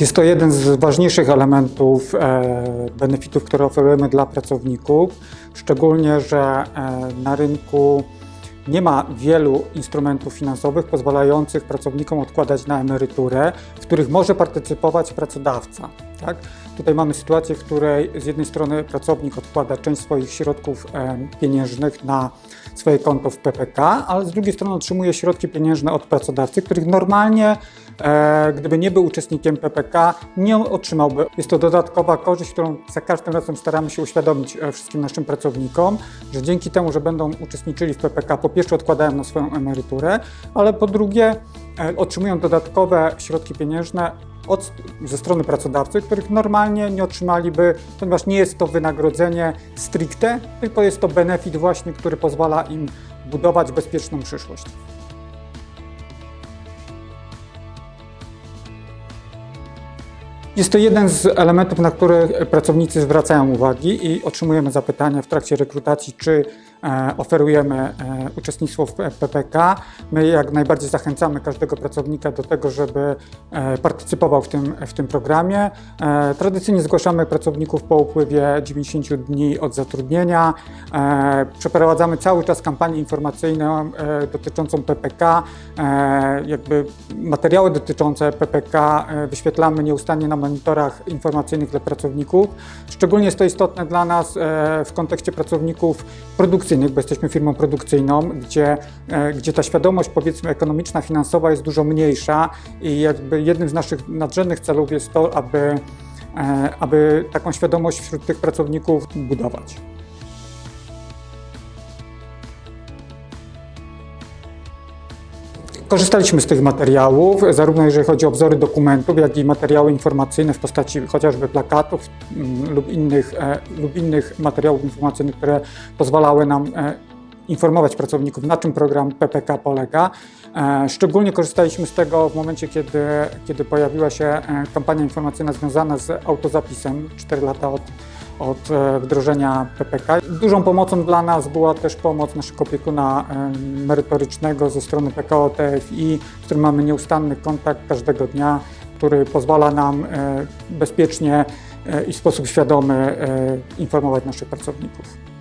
Jest to jeden z ważniejszych elementów e, benefitów, które oferujemy dla pracowników, szczególnie, że e, na rynku nie ma wielu instrumentów finansowych pozwalających pracownikom odkładać na emeryturę, w których może partycypować pracodawca. Tak? Tutaj mamy sytuację, w której z jednej strony pracownik odkłada część swoich środków pieniężnych na swoje konto w PPK, ale z drugiej strony otrzymuje środki pieniężne od pracodawcy, których normalnie, e, gdyby nie był uczestnikiem PPK, nie otrzymałby. Jest to dodatkowa korzyść, którą za każdym razem staramy się uświadomić e, wszystkim naszym pracownikom, że dzięki temu, że będą uczestniczyli w PPK, po pierwsze odkładają na swoją emeryturę, ale po drugie e, otrzymują dodatkowe środki pieniężne od, ze strony pracodawcy, których normalnie nie otrzymaliby, ponieważ nie jest to wynagrodzenie stricte, tylko jest to benefit właśnie, który pozwala im budować bezpieczną przyszłość. Jest to jeden z elementów, na które pracownicy zwracają uwagi i otrzymujemy zapytania w trakcie rekrutacji, czy oferujemy e, uczestnictwo w PPK. My jak najbardziej zachęcamy każdego pracownika do tego, żeby e, partycypował w tym, w tym programie. E, Tradycyjnie zgłaszamy pracowników po upływie 90 dni od zatrudnienia. E, Przeprowadzamy cały czas kampanię informacyjną e, dotyczącą PPK. E, Jakby materiały dotyczące PPK e, wyświetlamy nieustannie na monitorach informacyjnych dla pracowników. Szczególnie jest to istotne dla nas e, w kontekście pracowników produkcyjnych, bo jesteśmy firmą produkcyjną, gdzie, e, gdzie ta świadomość powiedzmy ekonomiczna, finansowa jest dużo mniejsza i jakby jednym z naszych nadrzędnych celów jest to, aby, e, aby taką świadomość wśród tych pracowników budować. Korzystaliśmy z tych materiałów, zarówno jeżeli chodzi o wzory dokumentów, jak i materiały informacyjne w postaci chociażby plakatów mm, lub innych, e, lub innych materiałów informacyjnych, które pozwalały nam e, informować pracowników, na czym program PPK polega. E, Szczególnie korzystaliśmy z tego w momencie, kiedy, kiedy pojawiła się kampania informacyjna związana z autozapisem 4 lata od, od e, wdrożenia PPK. Dużą pomocą dla nas była też pomoc naszego opiekuna e, merytorycznego ze strony PKO TFI, z którym mamy nieustanny kontakt każdego dnia, który pozwala nam e, bezpiecznie i w sposób świadomy informować naszych pracowników.